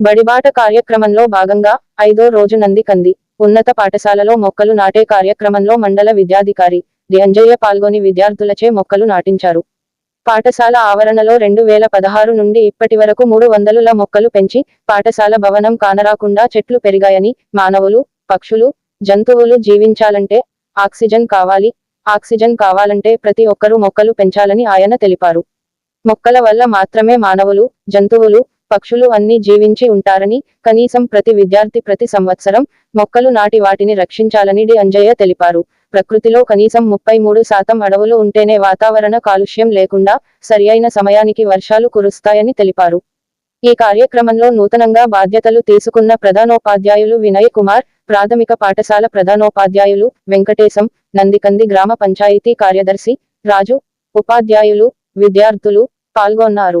బడిబాట కార్యక్రమంలో భాగంగా ఐదో రోజు నందికంది ఉన్నత పాఠశాలలో మొక్కలు నాటే కార్యక్రమంలో మండల విద్యాధికారి ధ్యంజయ్య అంజయ్య పాల్గొని విద్యార్థులచే మొక్కలు నాటించారు. పాఠశాల ఆవరణలో రెండు వేల పదహారు నుండి ఇప్పటి వరకు మూడు వందలుల మొక్కలు పెంచి పాఠశాల భవనం కానరాకుండా చెట్లు పెరిగాయని మానవులు పక్షులు జంతువులు జీవించాలంటే ఆక్సిజన్ కావాలి. ఆక్సిజన్ కావాలంటే ప్రతి ఒక్కరూ మొక్కలు పెంచాలని ఆయన తెలిపారు. మొక్కల వల్ల మాత్రమే మానవులు జంతువులు పక్షులు అన్ని జీవించి ఉంటారని కనీసం ప్రతి విద్యార్థి ప్రతి సంవత్సరం మొక్కలు నాటి వాటిని రక్షించాలని డి. అంజయ్య తెలిపారు. ప్రకృతిలో కనీసం ముప్పై మూడు శాతం అడవులు ఉంటేనే వాతావరణ కాలుష్యం లేకుండా సరియైన సమయానికి వర్షాలు కురుస్తాయని తెలిపారు. ఈ కార్యక్రమంలో నూతనంగా బాధ్యతలు తీసుకున్న ప్రధానోపాధ్యాయులు వినయ్ కుమార్ ప్రాథమిక పాఠశాల ప్రధానోపాధ్యాయులు వెంకటేశం నందికంది గ్రామ పంచాయతీ కార్యదర్శి రాజు ఉపాధ్యాయులు విద్యార్థులు పాల్గొన్నారు.